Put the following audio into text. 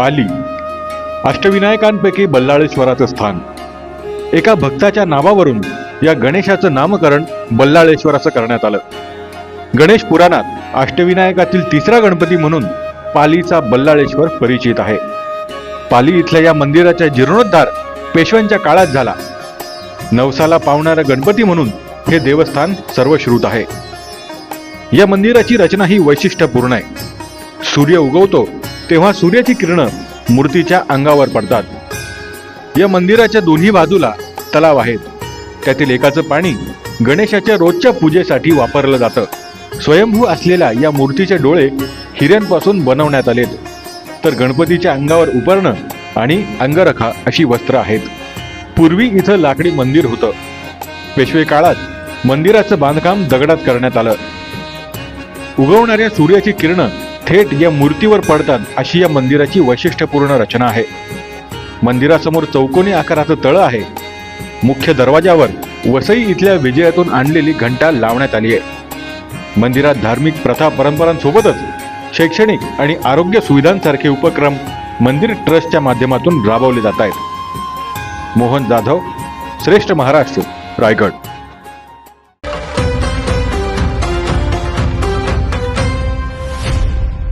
पाली. अष्टविनायकांपैकी बल्लाळेश्वराचं स्थान. एका भक्ताच्या नावावरून या गणेशाचं नामकरण बल्लाळेश्वर असं करण्यात आलं. गणेश पुराणात अष्टविनायकातील तिसरा गणपती म्हणून पालीचा बल्लाळेश्वर परिचित आहे. पाली इथल्या या मंदिराचा जीर्णोद्धार पेशव्यांच्या काळात झाला. नवसाला पावणारा गणपती म्हणून हे देवस्थान सर्वश्रुत आहे. या मंदिराची रचना ही वैशिष्ट्यपूर्ण आहे. सूर्य उगवतो तेव्हा सूर्याची किरणं मूर्तीच्या अंगावर पडतात. या मंदिराच्या दोन्ही बाजूला तलाव आहेत. त्यातील एकाचं पाणी गणेशाच्या रोजच्या पूजेसाठी वापरलं जातं. स्वयंभू असलेल्या या मूर्तीचे डोळे हिऱ्यांपासून बनवण्यात आलेत. तर गणपतीच्या अंगावर उपरणं आणि अंगरखा अशी वस्त्र आहेत. पूर्वी इथं लाकडी मंदिर होतं. पेशवे काळात मंदिराचं बांधकाम दगडात करण्यात आलं. उगवणाऱ्या सूर्याची किरणं थेट या मूर्तीवर पडतात अशी या मंदिराची वैशिष्ट्यपूर्ण रचना आहे. मंदिरासमोर चौकोनी आकाराचं तळं आहे. मुख्य दरवाजावर वसई इथल्या विजयातून आणलेली घंटा लावण्यात आली आहे. मंदिरात धार्मिक प्रथा परंपरांसोबतच शैक्षणिक आणि आरोग्य सुविधांसारखे उपक्रम मंदिर ट्रस्टच्या माध्यमातून राबवले जात आहेत. मोहन जाधव श्रेष्ठ महाराष्ट्र रायगड.